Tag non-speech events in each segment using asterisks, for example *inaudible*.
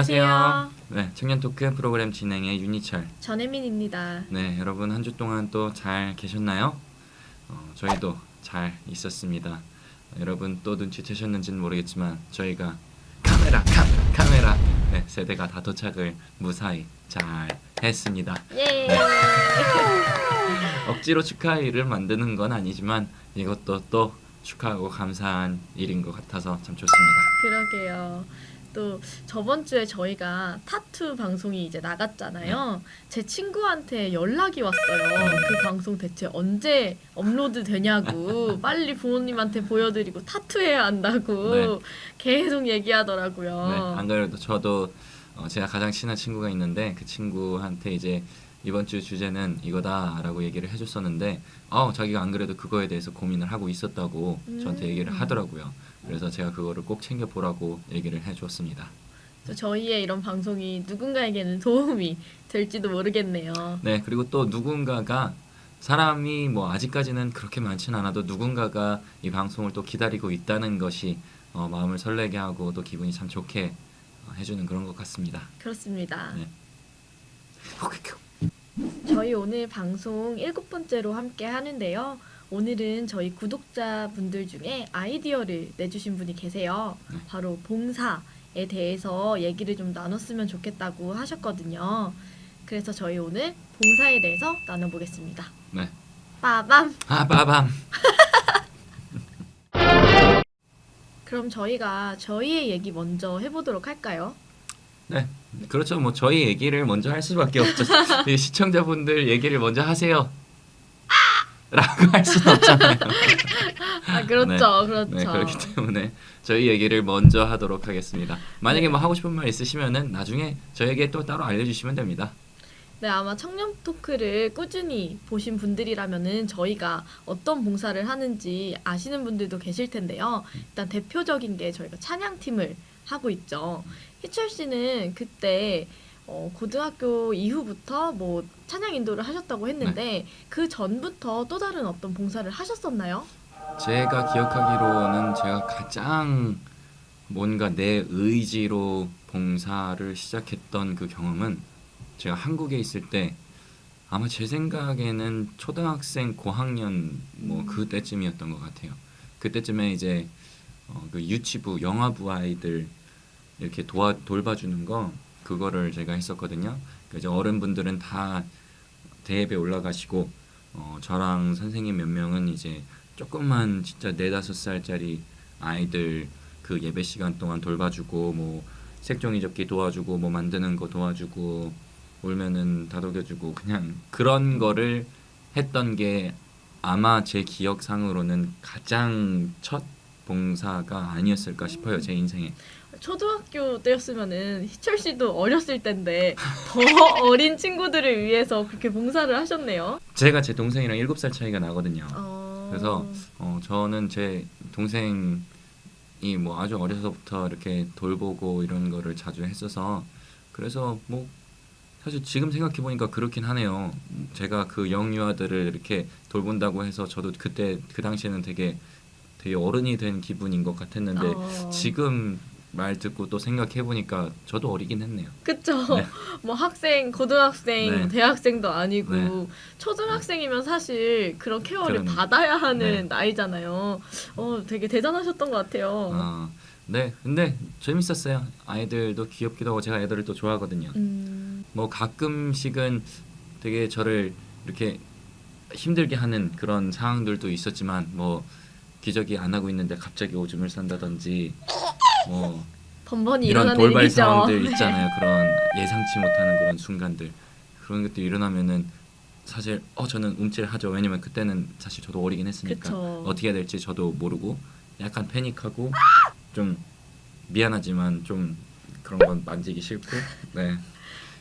안녕하세요. 네, 청년 토크 프로그램 진행의 윤희철. 전혜민입니다. 네, 여러분 한 주 동안 또 잘 계셨나요? 어, 저희도 잘 있었습니다. 어, 여러분 또 눈치채셨는지는 모르겠지만 저희가 카메라, 카메라, 카메라 네, 세대가 다 도착을 무사히 잘 했습니다. 예. *laughs* 억지로 축하 일을 만드는 건 아니지만 이것도 또 축하하고 감사한 일인 것 같아서 참 좋습니다. 그러게요. 또 저번 주에 저희가 타투 방송이 이제 나갔잖아요. 제 친구한테 연락이 왔어요. 그 방송 대체 언제 업로드 되냐고 *laughs* 빨리 부모님한테 보여드리고 타투해야 한다고 네. 계속 얘기하더라고요. 네, 안 그래도 저도 어, 제가 가장 친한 친구가 있는데 그 친구한테 이제 이번 주 주제는 이거다라고 얘기를 해줬었는데 어 자기가 안 그래도 그거에 대해서 고민을 하고 있었다고 저한테 음. 얘기를 하더라고요. 그래서 제가 그거를 꼭 챙겨 보라고 얘기를 해줬습니다. 또 저희의 이런 방송이 누군가에게는 도움이 될지도 모르겠네요. 네 그리고 또 누군가가 사람이 뭐 아직까지는 그렇게 많지는 않아도 누군가가 이 방송을 또 기다리고 있다는 것이 어, 마음을 설레게 하고 또 기분이 참 좋게 어, 해주는 그런 것 같습니다. 그렇습니다. 네. 저희 오늘 방송 일곱 번째로 함께 하는데요. 오늘은 저희 구독자분들 중에 아이디어를 내주신 분이 계세요. 네. 바로 봉사에 대해서 얘기를 좀 나눴으면 좋겠다고 하셨거든요. 그래서 저희 오늘 봉사에 대해서 나눠보겠습니다. 네. 빠밤! 아 빠밤. *laughs* 그럼 저희가 저희의 얘기 먼저 해보도록 할까요? 네, 그렇죠. 뭐 저희 얘기를 먼저 할 수밖에 없죠. *laughs* 이 시청자분들 얘기를 먼저 하세요. 라고 할 수는 없잖아요. *laughs* 아, 그렇죠. 네. 그렇죠. 네, 그렇기 때문에 저희 얘기를 먼저 하도록 하겠습니다. 만약에 뭐 하고 싶은 말 있으시면은 나중에 저에게 또 따로 알려주시면 됩니다. 네, 아마 청년 토크를 꾸준히 보신 분들이라면은 저희가 어떤 봉사를 하는지 아시는 분들도 계실 텐데요. 일단 대표적인 게 저희가 찬양팀을 하고 있죠. 희철 씨는 그때 어, 고등학교 이후부터 뭐 찬양 인도를 하셨다고 했는데 그 전부터 또 다른 어떤 봉사를 하셨었나요? 제가 기억하기로는 제가 가장 뭔가 내 의지로 봉사를 시작했던 그 경험은 제가 한국에 있을 때 아마 제 생각에는 초등학생 고학년 뭐 그때쯤이었던 것 같아요. 그때쯤에 이제 어, 그 유치부 영화부 아이들 이렇게 도와 돌봐주는 거 그거를 제가 했었거든요. 그 이제 어른분들은 다 대회에 올라가시고 어, 저랑 선생님 몇 명은 이제 조금만 진짜 네다섯 살짜리 아이들 그 예배 시간 동안 돌봐주고 뭐 색종이 접기 도와주고 뭐 만드는 거 도와주고 울면은 다독여주고 그냥 그런 거를 했던 게 아마 제 기억상으로는 가장 첫 봉사가 아니었을까 싶어요 제 인생에 초등학교 때였으면은 희철 씨도 어렸을 때인데 더 *laughs* 어린 친구들을 위해서 그렇게 봉사를 하셨네요. 제가 제 동생이랑 일곱 살 차이가 나거든요 어... 그래서 어, 저는 제 동생이 뭐 아주 어려서부터 이렇게 돌보고 이런 거를 자주 했어서 그래서 뭐 사실 지금 생각해 보니까 그렇긴 하네요. 제가 그 영유아들을 이렇게 돌본다고 해서 저도 그때 그 당시에는 되게 되게 어른이 된 기분인 것 같았는데 어... 지금 말 듣고 또 생각해 보니까 저도 어리긴 했네요. 그쵸. 네. *laughs* 뭐 학생, 고등학생, 네. 뭐 대학생도 아니고 네. 초등학생이면 사실 그런 케어를 그러네. 받아야 하는 네. 나이잖아요. 어, 되게 대단하셨던 것 같아요. 아, 네, 근데 재밌었어요. 아이들도 귀엽기도 하고 제가 애들을 또 좋아하거든요. 음, 뭐 가끔씩은 되게 저를 이렇게 힘들게 하는 그런 상황들도 있었지만 뭐 기저귀 안 하고 있는데 갑자기 오줌을 싼다든지 뭐 번번이 이런 일어나는 돌발 일이죠. 상황들 *laughs* 있잖아요. 그런 예상치 못하는 그런 순간들 그런 것들이 일어나면은 사실 어 저는 움찔하죠. 왜냐면 그때는 사실 저도 어리긴 했으니까 그쵸. 어떻게 해야 될지 저도 모르고 약간 패닉하고 좀 미안하지만 좀 그런 건 만지기 싫고 네.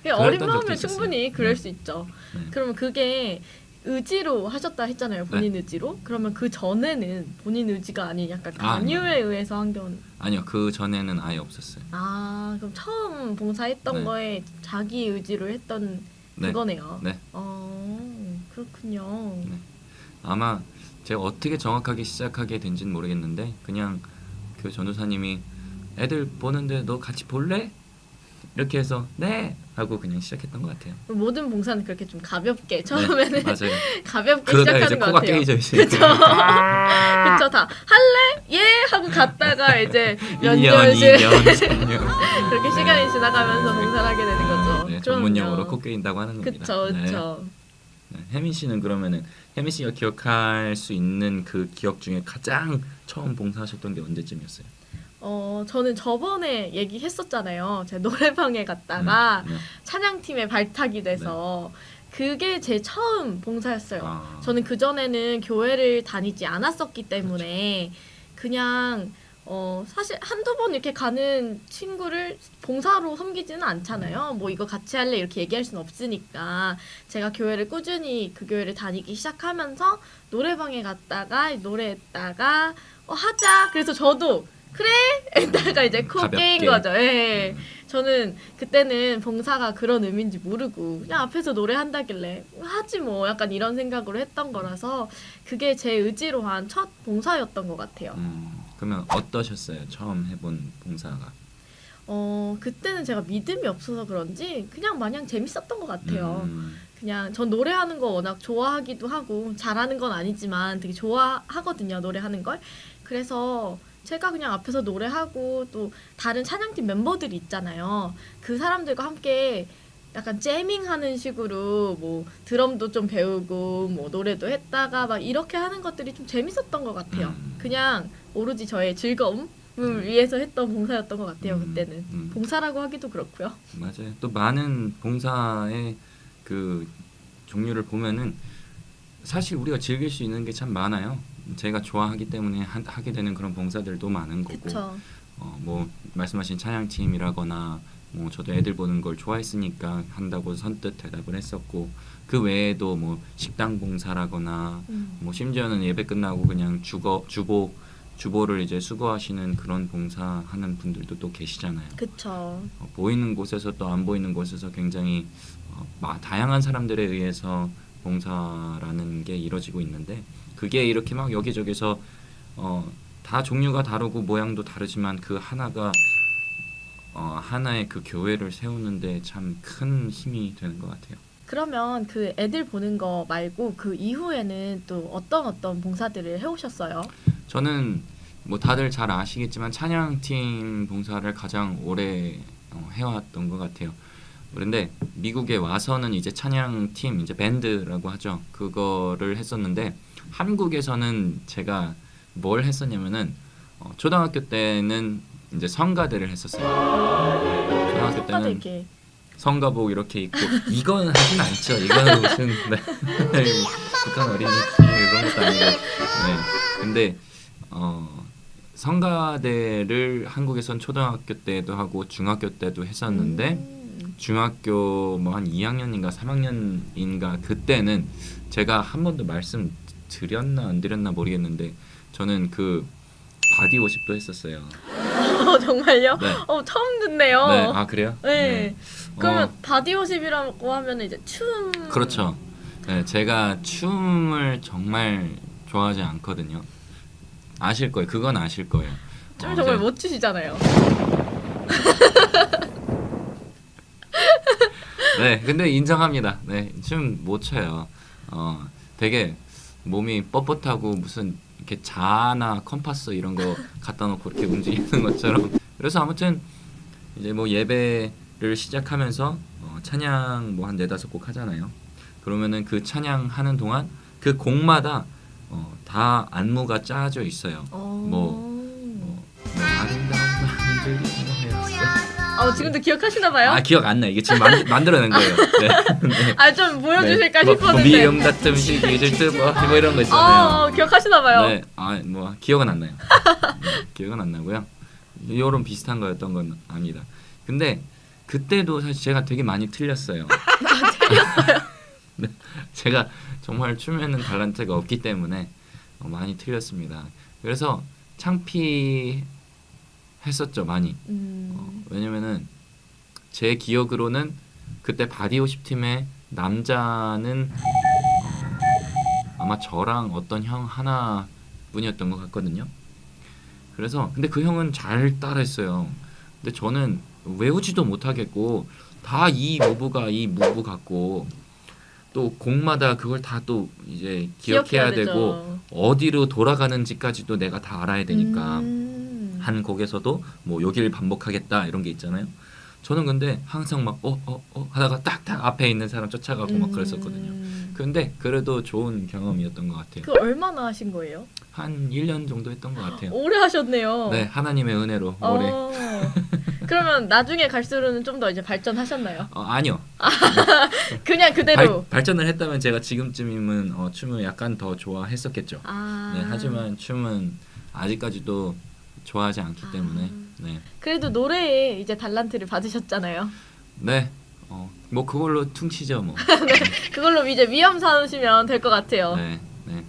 그냥 어린 그랬던 적도 마음에 있었어요. 충분히 그럴 네. 수 있죠. 네. 그러면 그게 의지로 하셨다 했잖아요. 본인 의지로. 그러면 그 전에는 본인 의지가 아닌 약간 아, 강요에 의해서 한 경우. 아니요 그 전에는 아예 없었어요. 아, 그럼 처음 봉사했던 네. 거에 자기 의지로 했던 네. 그거네요. 네. 어, 그렇군요. 네. 아마 제가 어떻게 정확하게 시작하게 된지는 모르겠는데 그냥 그 전도사님이 애들 보는데 너 같이 볼래? 이렇게 해서 네 하고 그냥 시작했던 것 같아요. 모든 봉사는 그렇게 좀 가볍게 처음에는 네, 맞아요. *laughs* 가볍게 그러다 이제 시작하는 것 코가 같아요. 깨져 있어요. 그쵸. *laughs* 그쵸 다 할래 예 하고 갔다가 이제 몇 1년, 년씩 2년, 3년. 그렇게 시간이 지나가면서 봉사를 하게 되는 거죠. 네, 그럼요. 전문 용어로 코 깨인다고 하는 겁니다. 그쵸 네. 그쵸. 네. 혜민 씨는 그러면은 혜민 씨가 기억할 수 있는 그 기억 중에 가장 처음 봉사하셨던 게 언제쯤이었어요? 어 저는 저번에 얘기했었잖아요. 제 노래방에 갔다가 네, 네. 찬양팀에 발탁이 돼서 그게 제 처음 봉사였어요. 아, 저는 그 전에는 교회를 다니지 않았었기 때문에 그냥 어 사실 한두 번 이렇게 가는 친구를 봉사로 섬기지는 않잖아요. 뭐 이거 같이 할래 이렇게 얘기할 수는 없으니까 제가 교회를 꾸준히 그 교회를 다니기 시작하면서 노래방에 갔다가 노래했다가 어 하자. 그래서 저도 그래 했다가 이제 코 가볍게. 깨인 거죠. 예. 음. 저는 그때는 봉사가 그런 의미인지 모르고 그냥 앞에서 노래한다길래 하지 뭐 약간 이런 생각으로 했던 거라서 그게 제 의지로 한 첫 봉사였던 것 같아요. 음, 그러면 어떠셨어요? 처음 해본 봉사가? 어 그때는 제가 믿음이 없어서 그런지 그냥 마냥 재밌었던 것 같아요. 음, 그냥 전 노래하는 거 워낙 좋아하기도 하고 잘하는 건 아니지만 되게 좋아하거든요 노래하는 걸. 그래서 제가 그냥 앞에서 노래하고 또 다른 찬양팀 멤버들이 있잖아요. 그 사람들과 함께 약간 재밍하는 식으로 뭐 드럼도 좀 배우고 뭐 노래도 했다가 막 이렇게 하는 것들이 좀 재밌었던 것 같아요. 음. 그냥 오로지 저의 즐거움을 위해서 했던 봉사였던 것 같아요 음, 그때는. 음. 봉사라고 하기도 그렇고요. 맞아요. 또 많은 봉사의 그 종류를 보면은 사실 우리가 즐길 수 있는 게 참 많아요. 제가 좋아하기 때문에 하, 하게 되는 그런 봉사들도 많은 거고, 그쵸. 어, 뭐 말씀하신 찬양팀이라거나 뭐 저도 애들 보는 걸 좋아했으니까 한다고 선뜻 대답을 했었고 그 외에도 뭐 식당 봉사라거나 음. 뭐 심지어는 예배 끝나고 그냥 주거 주보 주보를 이제 수거하시는 그런 봉사하는 분들도 또 계시잖아요. 그쵸. 어, 보이는 곳에서 또 안 보이는 곳에서 굉장히 어, 마- 다양한 사람들에 의해서 봉사라는 게 이루어지고 있는데 그게 이렇게 막 여기저기서 어, 다 종류가 다르고 모양도 다르지만 그 하나가 어, 하나의 그 교회를 세우는데 참 큰 힘이 되는 것 같아요. 그러면 그 애들 보는 거 말고 그 이후에는 또 어떤 어떤 봉사들을 해오셨어요? 저는 뭐 다들 잘 아시겠지만 찬양팀 봉사를 가장 오래 어, 해왔던 것 같아요. 그런데 미국에 와서는 이제 찬양팀 이제 밴드라고 하죠. 그거를 했었는데 한국에서는 제가 뭘 했었냐면은 어, 초등학교 때는 이제 성가대를 했었어요. 초등학교 성가대 때는 이렇게 성가복 이렇게 입고 이건 하진 않죠. 이거는 *laughs* 무슨 네. 뭐 북한 어린이 이런 것도 아니고. 네. 근데 어 성가대를 한국에선 초등학교 때도 하고 중학교 때도 했었는데 음. 중학교 뭐 한 2학년인가 3학년인가 그때는 제가 한 번도 말씀 드렸나 안 드렸나 모르겠는데 저는 그 바디워십도 했었어요. *laughs* 어, 정말요? 네. 어 처음 듣네요. 네. 아 그래요? 네. 그러면 어, 바디워십이라고 하면 이제 춤. 그렇죠. 네, 제가 춤을 정말 좋아하지 않거든요. 아실 거예요. 그건 아실 거예요. 춤 어, 정말 제가- 못 추시잖아요. 네, 근데 인정합니다. 네, 춤 못 춰요. 어, 되게 몸이 뻣뻣하고 무슨 이렇게 자나 컴파스 이런 거 갖다 놓고 이렇게 움직이는 것처럼. 그래서 아무튼 이제 뭐 예배를 시작하면서 어, 찬양 뭐 한 네다섯 곡 하잖아요. 그러면은 그 찬양 하는 동안 그 곡마다 어, 다 안무가 짜져 있어요. 어. 뭐, 뭐, 어. 어 지금도 기억하시나 봐요? 아 기억 안 나. 이게 지금 만, 만들어낸 거예요. 네. 네. 아 좀 보여주실까 네. 뭐, 뭐 싶었는데. 미음 같은 시기를 뜨뭐 뭐 이런 거 있잖아요. 어, 기억하시나 봐요. 네, 아 뭐 기억은 안 나요. 네, 기억은 안 나고요. 요런 비슷한 거였던 건 압니다. 근데 그때도 사실 제가 되게 많이 틀렸어요. *laughs* *laughs* 네, 제가 정말 춤에는 달란트가 없기 때문에 어, 많이 틀렸습니다. 그래서 창피 했었죠 많이. 음. 어, 왜냐면은 제 기억으로는 그때 바디오십 팀의 남자는 어, 아마 저랑 어떤 형 하나 뿐이었던 것 같거든요. 그래서 근데 그 형은 잘 따라했어요. 근데 저는 외우지도 못하겠고 다 이 무브가 이 무브 같고 또 곡마다 그걸 다 또 이제 기억해야 되죠. 되고 어디로 돌아가는지까지도 내가 다 알아야 되니까 음. 한 곡에서도 뭐 여기를 반복하겠다 이런 게 있잖아요. 저는 근데 항상 막 어 어어 하다가 딱딱 앞에 있는 사람 쫓아가고 막 그랬었거든요. 음. 근데 그래도 좋은 경험이었던 것 같아요. 그 얼마나 하신 거예요? 한 1년 정도 했던 것 같아요. 오래 하셨네요. 네, 하나님의 은혜로 오래. 어. 그러면 나중에 갈수록은 좀 더 이제 발전하셨나요? 어, 아니요. *laughs* 그냥 그대로. 발, 발전을 했다면 제가 지금쯤이면 어, 춤을 약간 더 좋아했었겠죠. 아. 네, 하지만 춤은 아직까지도 좋아하지 않기 아. 때문에 네, 그래도 노래에 이제 달란트를 받으셨잖아요. 네, 어, 뭐 그걸로 퉁치죠 뭐. *laughs* 그걸로 이제 위험 삼으시면 될 것 같아요. 네, 네.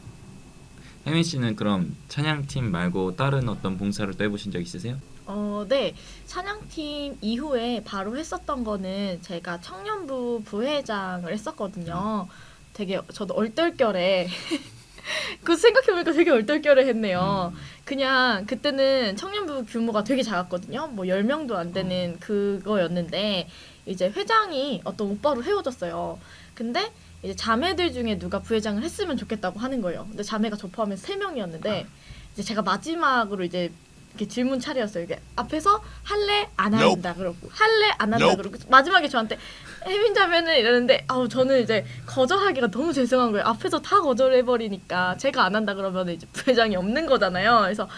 혜민 씨는 그럼 찬양팀 말고 다른 어떤 봉사를 또 해보신 적 있으세요? 어, 네. 찬양팀 이후에 바로 했었던 거는 제가 청년부 부회장을 했었거든요. 되게 저도 얼떨결에 *laughs* *laughs* 그 생각해보니까 되게 얼떨결에 했네요. 그냥 그때는 청년부 규모가 되게 작았거든요. 뭐 10명도 안 되는 그거였는데 이제 회장이 어떤 오빠로 헤어졌어요. 근데 이제 자매들 중에 누가 부회장을 했으면 좋겠다고 하는 거예요. 근데 자매가 저 포함해서 3명이었는데 이제 제가 마지막으로 이제 이렇게 질문 차례였어요. 이게 앞에서 할래 안 한다 그러고 할래 안 한다 Nope. 그러고 마지막에 저한테 혜민 자매는 이러는데 아우 저는 이제 거절하기가 너무 죄송한 거예요. 앞에서 다 거절해 버리니까 제가 안 한다 그러면 이제 부회장이 없는 거잖아요. 그래서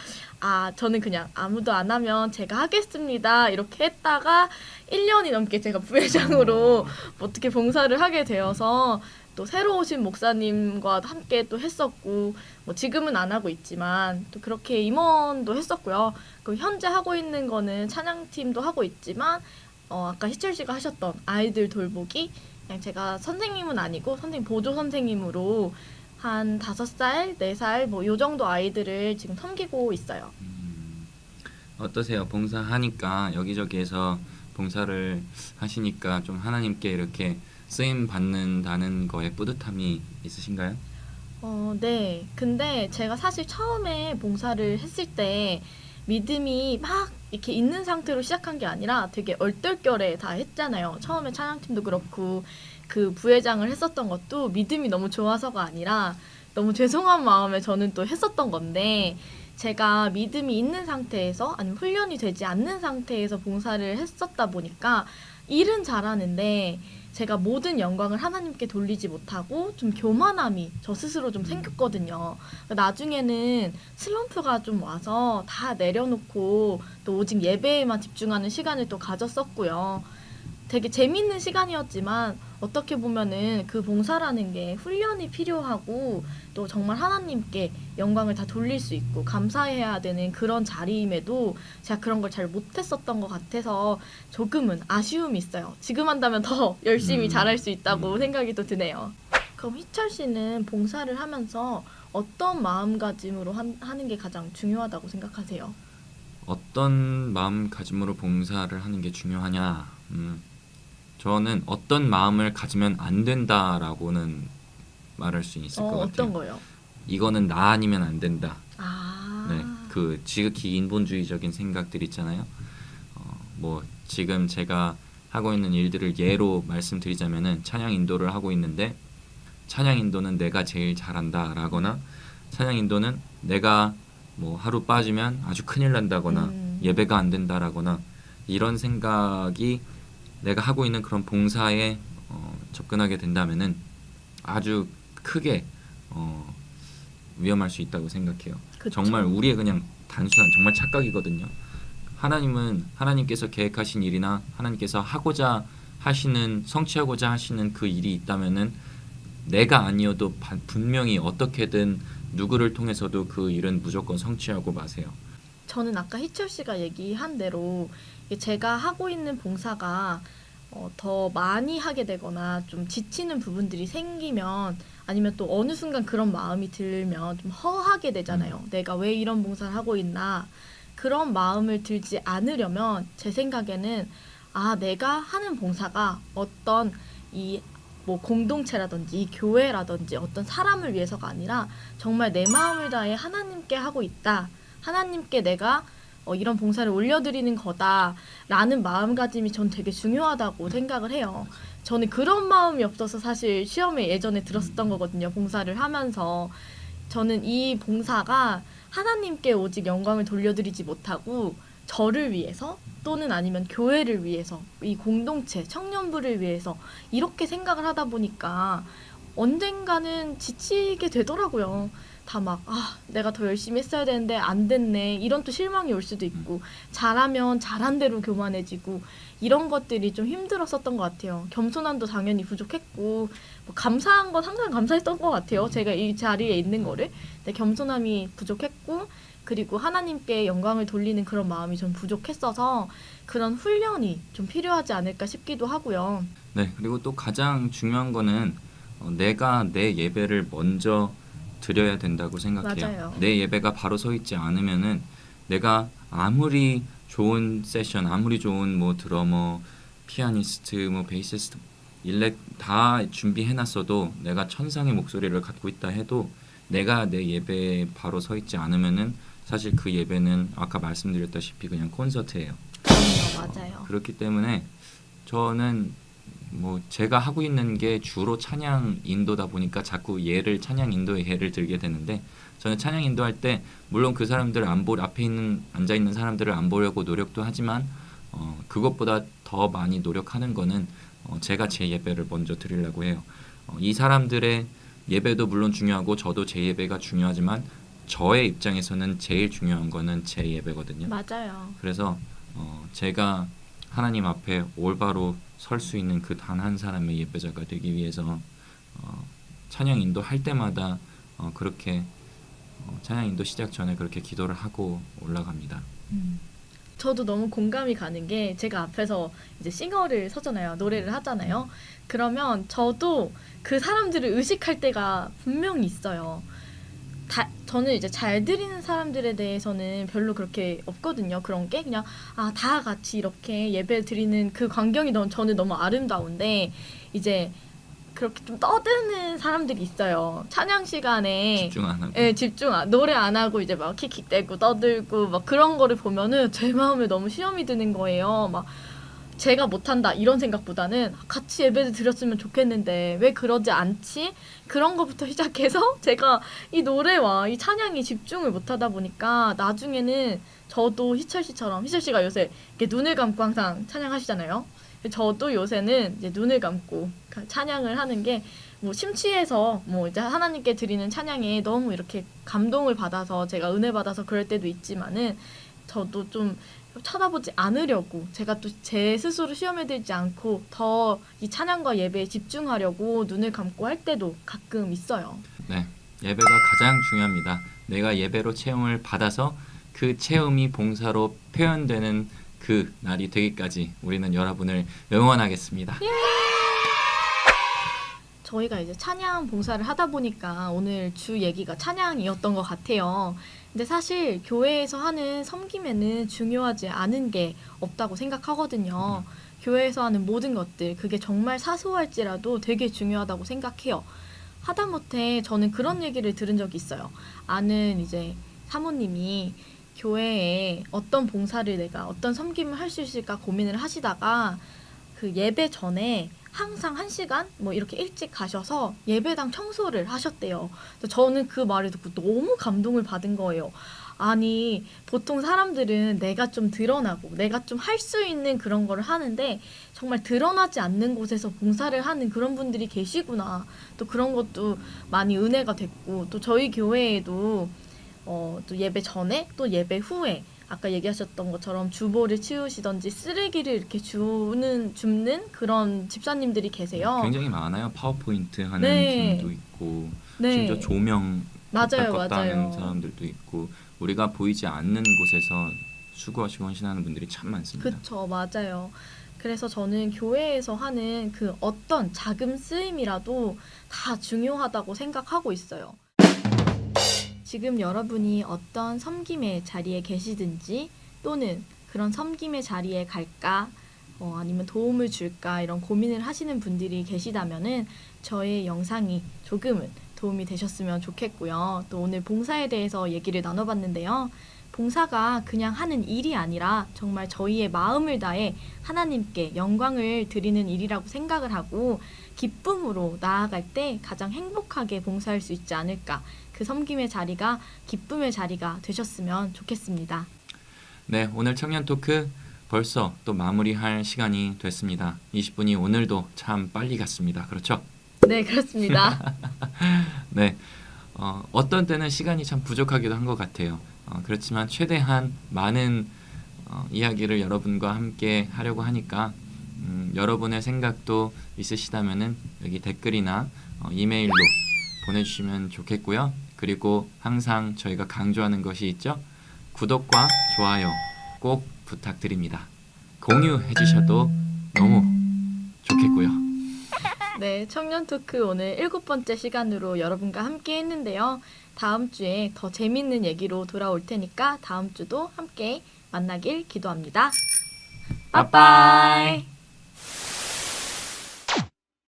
아 저는 그냥 아무도 안 하면 제가 하겠습니다 이렇게 했다가 1년이 넘게 제가 부회장으로 어떻게 봉사를 하게 되어서 또 새로 오신 목사님과 함께 또 했었고 뭐 지금은 안 하고 있지만 또 그렇게 임원도 했었고요. 그 현재 하고 있는 거는 찬양팀도 하고 있지만 어 아까 희철 씨가 하셨던 아이들 돌보기 그냥 제가 선생님은 아니고 선생님 보조 선생님으로 한 다섯 살, 네 살 뭐 요 정도 아이들을 지금 섬기고 있어요. 음, 어떠세요? 봉사하니까 여기저기에서 봉사를 하시니까 좀 하나님께 이렇게 쓰임 받는다는 거에 뿌듯함이 있으신가요? 어, 네. 근데 제가 사실 처음에 봉사를 했을 때 믿음이 막 이렇게 있는 상태로 시작한 게 아니라 되게 얼떨결에 다 했잖아요. 처음에 찬양팀도 그렇고 그 부회장을 했었던 것도 믿음이 너무 좋아서가 아니라 너무 죄송한 마음에 저는 또 했었던 건데 제가 믿음이 있는 상태에서 아니면 훈련이 되지 않는 상태에서 봉사를 했었다 보니까 일은 잘하는데 제가 모든 영광을 하나님께 돌리지 못하고 좀 교만함이 저 스스로 좀 생겼거든요. 나중에는 슬럼프가 좀 와서 다 내려놓고 또 오직 예배에만 집중하는 시간을 또 가졌었고요. 되게 재밌는 시간이었지만 어떻게 보면은 그 봉사라는 게 훈련이 필요하고 또 정말 하나님께 영광을 다 돌릴 수 있고 감사해야 되는 그런 자리임에도 제가 그런 걸 잘 못했었던 것 같아서 조금은 아쉬움이 있어요. 지금 한다면 더 *laughs* 열심히 음. 잘할 수 있다고 음. 생각이 또 드네요. 그럼 희철 씨는 봉사를 하면서 어떤 마음가짐으로 한- 하는 게 가장 중요하다고 생각하세요? 어떤 마음가짐으로 봉사를 하는 게 중요하냐? 음, 저는 어떤 마음을 가지면 안 된다라고는 말할 수 있을 어, 것 같아요. 어떤 거요? 이거는 나 아니면 안 된다. 아, 네, 그 지극히 인본주의적인 생각들 있잖아요. 어, 뭐 지금 제가 하고 있는 일들을 예로 말씀드리자면은 찬양 인도를 하고 있는데 찬양 인도는 내가 제일 잘한다라거나 찬양 인도는 내가 뭐 하루 빠지면 아주 큰일 난다거나 음. 예배가 안 된다라거나 이런 생각이 내가 하고 있는 그런 봉사에 어, 접근하게 된다면은 아주 크게 어, 위험할 수 있다고 생각해요. 그쵸. 정말 우리의 그냥 단순한 정말 착각이거든요. 하나님은 하나님께서 계획하신 일이나 하나님께서 하고자 하시는 성취하고자 하시는 그 일이 있다면은 내가 아니어도 바- 분명히 어떻게든 누구를 통해서도 그 일은 무조건 성취하고 마세요. 저는 아까 희철 씨가 얘기한 대로 제가 하고 있는 봉사가 어, 더 많이 하게 되거나 좀 지치는 부분들이 생기면 아니면 또 어느 순간 그런 마음이 들면 좀 허하게 되잖아요. 내가 왜 이런 봉사를 하고 있나 그런 마음을 들지 않으려면 제 생각에는 아 내가 하는 봉사가 어떤 이 뭐 공동체라든지 이 교회라든지 어떤 사람을 위해서가 아니라 정말 내 마음을 다해 하나님께 하고 있다. 하나님께 내가 어, 이런 봉사를 올려드리는 거다라는 마음가짐이 전 되게 중요하다고 생각을 해요. 저는 그런 마음이 없어서 사실 시험에 예전에 들었었던 거거든요. 봉사를 하면서 저는 이 봉사가 하나님께 오직 영광을 돌려드리지 못하고 저를 위해서 또는 아니면 교회를 위해서 이 공동체 청년부를 위해서 이렇게 생각을 하다 보니까 언젠가는 지치게 되더라고요. 다 막 아 내가 더 열심히 했어야 되는데 안 됐네 이런 또 실망이 올 수도 있고 잘하면 잘한 대로 교만해지고 이런 것들이 좀 힘들었었던 것 같아요. 겸손함도 당연히 부족했고 뭐 감사한 건 항상 감사했던 것 같아요. 제가 이 자리에 있는 거를 근데 겸손함이 부족했고 그리고 하나님께 영광을 돌리는 그런 마음이 좀 부족했어서 그런 훈련이 좀 필요하지 않을까 싶기도 하고요. 네, 그리고 또 가장 중요한 거는 어, 내가 내 예배를 먼저 드려야 된다고 생각해요. 맞아요. 내 예배가 바로 서 있지 않으면은 내가 아무리 좋은 세션, 아무리 좋은 뭐 드러머, 피아니스트, 뭐 베이시스트, 일렉 다 준비해 놨어도 내가 천상의 목소리를 갖고 있다 해도 내가 내 예배에 바로 서 있지 않으면은 사실 그 예배는 아까 말씀드렸다시피 그냥 콘서트예요. 그럼요, 맞아요. 그렇기 때문에 저는 뭐 제가 하고 있는 게 주로 찬양 인도다 보니까 자꾸 예를 찬양 인도의 예를 들게 되는데 저는 찬양 인도할 때 물론 그 사람들 안 보, 앞에 있는 앉아 있는 사람들을 안 보려고 노력도 하지만 어, 그것보다 더 많이 노력하는 거는 어, 제가 제 예배를 먼저 드리려고 해요. 어, 이 사람들의 예배도 물론 중요하고 저도 제 예배가 중요하지만 저의 입장에서는 제일 중요한 거는 제 예배거든요. 맞아요. 그래서 어, 제가 하나님 앞에 올바로 설 수 있는 그 단 한 사람의 예배자가 되기 위해서 어, 찬양 인도할 때마다 어, 그렇게 어, 찬양 인도 시작 전에 그렇게 기도를 하고 올라갑니다. 저도 너무 공감이 가는 게 제가 앞에서 이제 싱어를 서잖아요. 노래를 하잖아요. 그러면 저도 그 사람들을 의식할 때가 분명히 있어요. 다, 저는 이제 잘 드리는 사람들에 대해서는 별로 그렇게 없거든요. 그런 게 그냥 아 다 같이 이렇게 예배 드리는 그 광경이 너무 저는 너무 아름다운데 이제 그렇게 좀 떠드는 사람들이 있어요. 찬양 시간에 집중 안 하고 예, 집중 안, 노래 안 하고 이제 막 킥킥대고 떠들고 막 그런 거를 보면은 제 마음에 너무 시험이 드는 거예요. 막 제가 못한다 이런 생각보다는 같이 예배를 드렸으면 좋겠는데 왜 그러지 않지? 그런 거부터 *laughs* 시작해서 제가 이 노래와 이 찬양이 집중을 못하다 보니까 나중에는 저도 희철 씨처럼 희철 씨가 요새 이렇게 눈을 감고 항상 찬양하시잖아요. 저도 요새는 이제 눈을 감고 찬양을 하는 게 뭐 심취해서 뭐 이제 하나님께 드리는 찬양에 너무 이렇게 감동을 받아서 제가 은혜 받아서 그럴 때도 있지만은 저도 좀 쳐다보지 않으려고 제가 또 제 스스로 시험에 들지 않고 더 이 찬양과 예배에 집중하려고 눈을 감고 할 때도 가끔 있어요. 네, 예배가 가장 중요합니다. 내가 예배로 체험을 받아서 그 체험이 봉사로 표현되는 그 날이 되기까지 우리는 여러분을 응원하겠습니다. 저희가 이제 찬양 봉사를 하다 보니까 오늘 주 얘기가 찬양이었던 것 같아요. 근데 사실 교회에서 하는 섬김에는 중요하지 않은 게 없다고 생각하거든요. 교회에서 하는 모든 것들, 그게 정말 사소할지라도 되게 중요하다고 생각해요. 하다못해 저는 그런 얘기를 들은 적이 있어요. 아는 이제 사모님이 교회에 어떤 봉사를 내가 어떤 섬김을 할 수 있을까 고민을 하시다가 그 예배 전에 항상 한 시간 뭐 이렇게 일찍 가셔서 예배당 청소를 하셨대요. 저는 그 말을 듣고 너무 감동을 받은 거예요. 아니 보통 사람들은 내가 좀 드러나고 내가 좀 할 수 있는 그런 거를 하는데 정말 드러나지 않는 곳에서 봉사를 하는 그런 분들이 계시구나. 또 그런 것도 많이 은혜가 됐고 또 저희 교회에도 어, 또 예배 전에 또 예배 후에 아까 얘기하셨던 것처럼 주보를 치우시던지 쓰레기를 이렇게 주는 줍는 그런 집사님들이 계세요. 굉장히 많아요. 파워포인트 하는 네. 팀도 있고 네. 심지어 조명 맞아요, 맞아요. 사람들도 있고 우리가 보이지 않는 곳에서 수고하시고 헌신하는 분들이 참 많습니다. 그쵸, 맞아요. 그래서 저는 교회에서 하는 그 어떤 작은 쓰임이라도 다 중요하다고 생각하고 있어요. 지금 여러분이 어떤 섬김의 자리에 계시든지 또는 그런 섬김의 자리에 갈까 어, 아니면 도움을 줄까 이런 고민을 하시는 분들이 계시다면은 저의 영상이 조금은 도움이 되셨으면 좋겠고요. 또 오늘 봉사에 대해서 얘기를 나눠봤는데요. 봉사가 그냥 하는 일이 아니라 정말 저희의 마음을 다해 하나님께 영광을 드리는 일이라고 생각을 하고 기쁨으로 나아갈 때 가장 행복하게 봉사할 수 있지 않을까. 그 섬김의 자리가 기쁨의 자리가 되셨으면 좋겠습니다. 네, 오늘 청년 토크 벌써 또 마무리할 시간이 됐습니다. 20분이 오늘도 참 빨리 갔습니다. 그렇죠? 네, 그렇습니다. *laughs* 네. 어, 어떤 때는 시간이 참 부족하기도 한 것 같아요. 어, 그렇지만 최대한 많은 어, 이야기를 여러분과 함께 하려고 하니까 음, 여러분의 생각도 있으시다면은 여기 댓글이나 어, 이메일로 보내주시면 좋겠고요. 그리고 항상 저희가 강조하는 것이 있죠. 구독과 좋아요 꼭 부탁드립니다. 공유해 주셔도 너무 좋겠고요. 네, 청년 토크 오늘 일곱 번째 시간으로 여러분과 함께 했는데요. 다음 주에 더 재밌는 얘기로 돌아올 테니까 다음 주도 함께 만나길 기도합니다. 빠빠이.